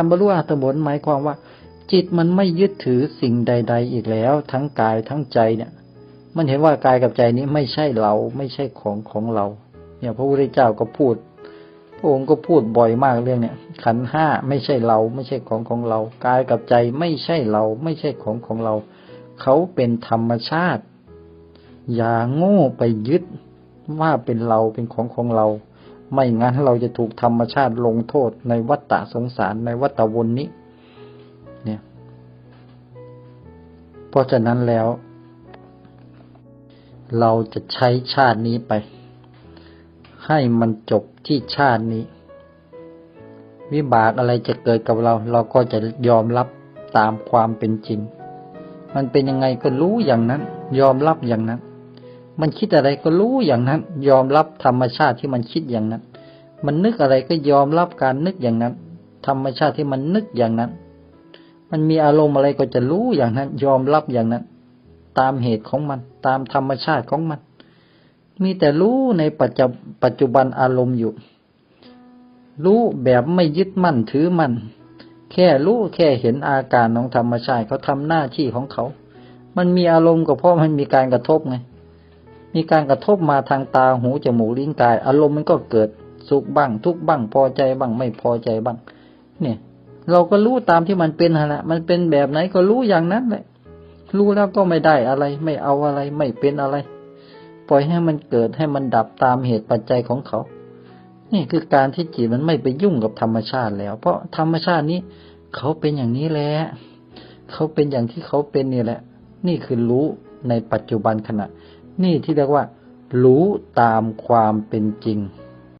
การบรรลุอรหัตผลหมายความว่า จิตมันไม่ยึดถือสิ่งใด ๆ อีกแล้ว ทั้งกายทั้งใจเนี่ย มันเห็นว่ากายกับใจนี้ไม่ใช่เราไม่ใช่ของของเรา เนี่ยพระพุทธเจ้าก็พูดพระองค์ก็พูดบ่อยมากเรื่องเนี่ย ขันห้าไม่ใช่เรา ไม่ใช่ของของเรากายกับใจไม่ใช่เรา ไม่ใช่ของของเรา เขาเป็นธรรมชาติ อย่าโง่ไปยึดว่าเป็นเราเป็นของของเรา ไม่งั้นเราจะถูกธรรมชาติลงโทษในวัฏฏะสงสารในวัฏฏวนนี้ เนี่ย เพราะฉะนั้นแล้ว เราจะใช้ชาตินี้ไป ให้มันจบที่ชาตินี้ วิบากอะไรจะเกิดกับเรา เราก็จะยอมรับตามความเป็นจริง มันเป็นยังไงก็รู้อย่างนั้น ยอมรับอย่างนั้นมันคิดอะไรก็รู้อย่างนั้น ยอมรับธรรมชาติที่มันคิดอย่างนั้น มันนึกอะไรก็ยอมรับการนึกอย่างนั้น ธรรมชาติที่มันนึกอย่างนั้น มันมีอารมณ์อะไรก็จะรู้อย่างนั้น ยอมรับอย่างนั้น ตามเหตุของมัน ตามธรรมชาติของมัน มีแต่รู้ในปัจจุปัจจุบันอารมณ์อยู่ รู้แบบไม่ยึดมั่นถือมั่นแค่รู้แค่เห็นอาการของธรรมชาติเขาทำหน้าที่ของเขา มันมีอารมณ์ก็เพราะมันมีการกระทบไง มีการกระทบมาทางตาหูจมูกลิ้นกาย อารมณ์มันก็เกิด สุขบ้าง ทุกบ้าง พอใจบ้าง ไม่พอใจบ้าง เนี่ย เราก็รู้ตามที่มันเป็นแหละมันเป็นแบบไหนก็รู้อย่างนั้นแหละรู้แล้วก็ไม่ได้อะไร ไม่เอาอะไรไม่เป็นอะไร ปล่อยให้มันเกิดให้มันดับตามเหตุปัจจัยของเขา นี่คือการที่จิตมันไม่ไปยุ่งกับธรรมชาติแล้ว เพราะธรรมชาตินี้ เขาเป็นอย่างนี้แหละเขาเป็นอย่างที่เขาเป็นนี่แหละ นี่คือรู้ในปัจจุบันขณะ นี่ที่เรียกว่า รู้ตามความเป็นจริง